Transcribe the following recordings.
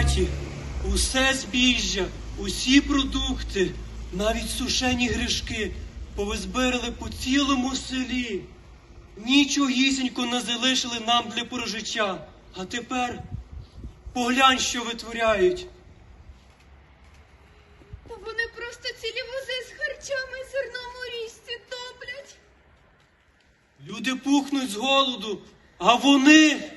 хаті усе збіжжя, усі продукти, навіть сушені гришки повизбирали по цілому селі. Нічогісінько не залишили нам для прожиття. А тепер поглянь, що витворяють. Та вони просто цілі вози з харчами і зерном у річці топлять. Люди пухнуть з голоду, а вони.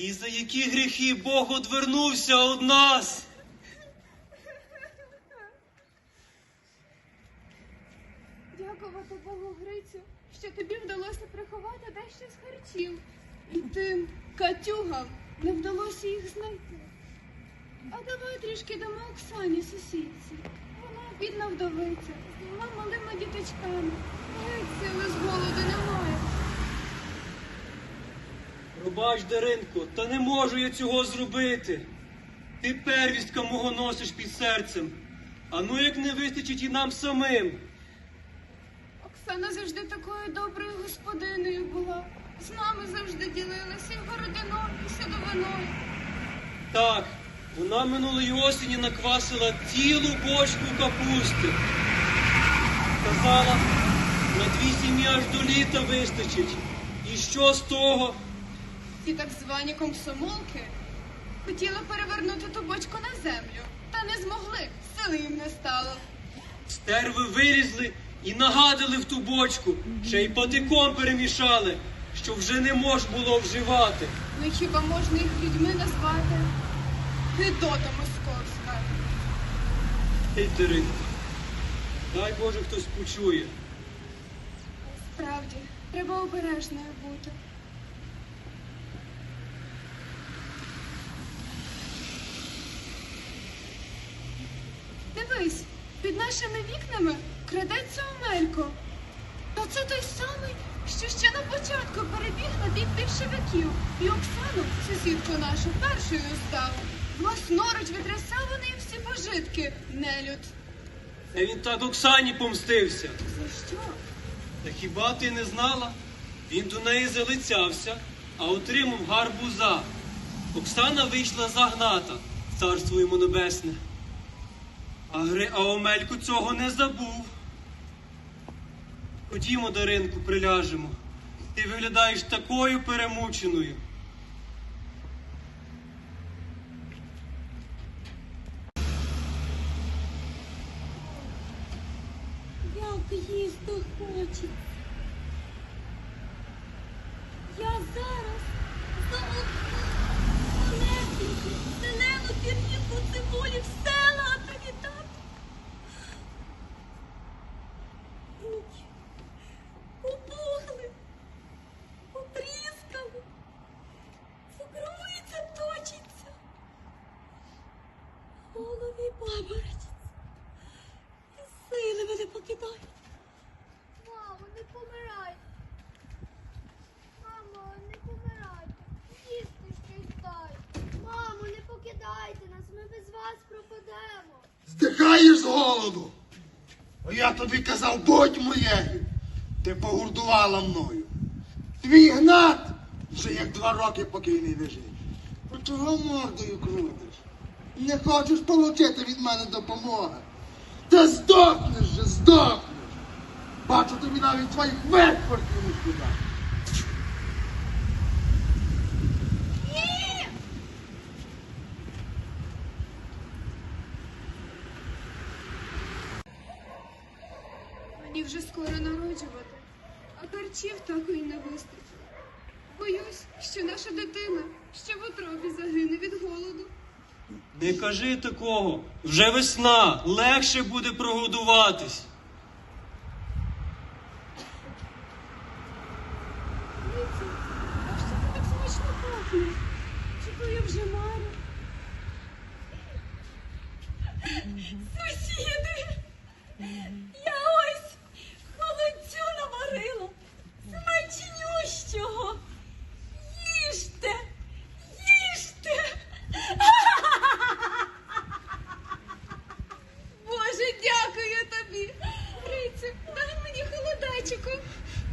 І за які гріхи Бог одвернувся від нас? Дякувати Богу, Грицю, що тобі вдалося приховати дещо з харчів. І тим катюгам не вдалося їх знайти. А давай трішки дамо Оксані сусідці. Вона бідна вдовиця, з двома малими діточками. Геть сили з голоду немає. Пробач, Даринко, та не можу я цього зробити. Ти первістка мого носиш під серцем. А ну як не вистачить і нам самим. Оксана завжди такою доброю господиною була. З нами завжди ділилася і городином, і садовиною. Так, вона минулої осені наквасила цілу бочку капусти. Казала, на дві сім'ї аж до літа вистачить. І що з того? Ті так звані комсомолки хотіли перевернути ту бочку на землю, та не змогли, сили їм не стало. Стерви вилізли і нагадали в ту бочку, ще й патиком перемішали, що вже не мож було вживати. Ну хіба можна їх людьми назвати? Гидота московська. Ей, дай Боже хтось почує. Справді, треба обережною бути. Дивись, під нашими вікнами крадеться Омелько. Та це той самий, що ще на початку перебіг на бік більшовиків і Оксану, сусідку нашу, першою здав. Власноруч витрясав вони їм всі пожитки, нелюд. Та він так Оксані помстився. За що? Та хіба ти не знала? Він до неї залицявся, а отримав гарбуза. Оксана вийшла загната, царство йому небесне. А, Гри... а Омелько цього не забув. Ходімо, Даринку, приляжемо. Ти виглядаєш такою перемученою. Як їсти хочеться. Я зараз малесеньку, зелену пірніку цибулі в В голові паморочиться. І сили мене покидають. Мамо, не помирайте. Мамо, не помирайте. Їсти щось дай. Мамо, не покидайте нас, ми без вас пропадемо. Здихаєш з голоду. А я тобі казав, будь моєю. Ти погурдувала мною. Твій гнат вже як два роки покійний лежить. Про чого мордою крутиш? Не хочеш получити від мене допомоги. Та здохнеш же, здохнеш. Бачу тобі навіть твоїх виквартів не шкода. Мені вже скоро народжувати, а харчів так і не вистачить. Боюсь, що наша дитина ще в утробі загине від голоду. Не кажи такого. Вже весна, легше буде прогодуватись. Віці, а ти так смачно пахнеш? Чи то я вже марю? Сусіди, я ось холодцю наварила. Смачнющого. Їжте, їжте. Боже, дякую тобі. Грицю, дай мені холодечику.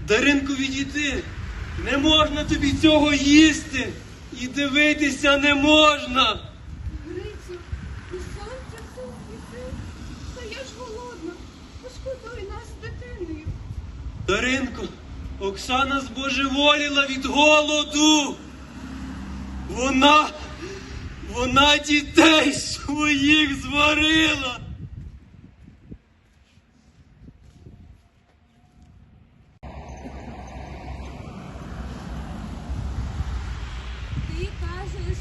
Даринку відійди. Не можна тобі цього їсти. і дивитися не можна. Грицю, і сонце все світить. Та я ж голодна. Пошкодуй нас дитиною. Даринко, Оксана збожеволіла від голоду. Вона, вона дітей своїх зварила. Ти кажеш,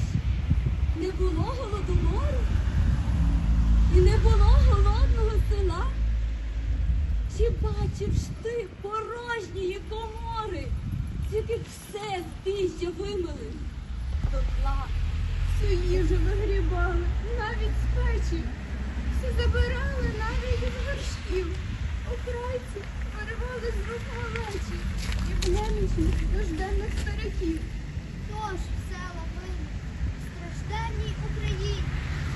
не було голодомору? І не було голодного села? Чи бачив ж ти порожньої комори, з яких все збіжжя вимили? Дотла Всю їжу вигрібали, навіть з печі. Все забирали навіть з горшків. Окрайці виривали з рук малечі і немічних нужденних стариків. Хто ж в села винен? Стражденній Україні.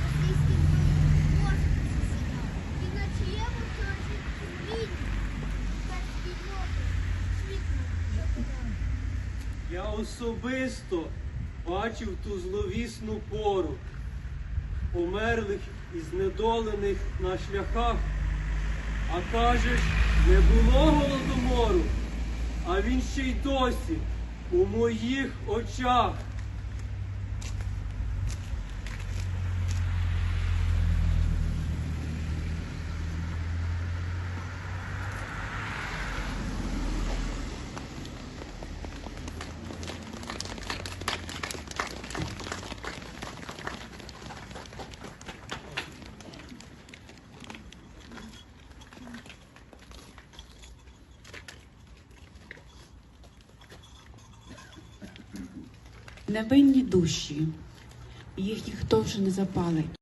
Російським воїнам Господи засідав. І на чиєму чорні сумлінні. Без спільноти світло западає. Я особисто бачив ту зловісну пору, померлих і знедолених на шляхах. А кажеш, не було голодомору, а він ще й досі у моїх очах. Невинні душі, їх ніхто вже не запалить.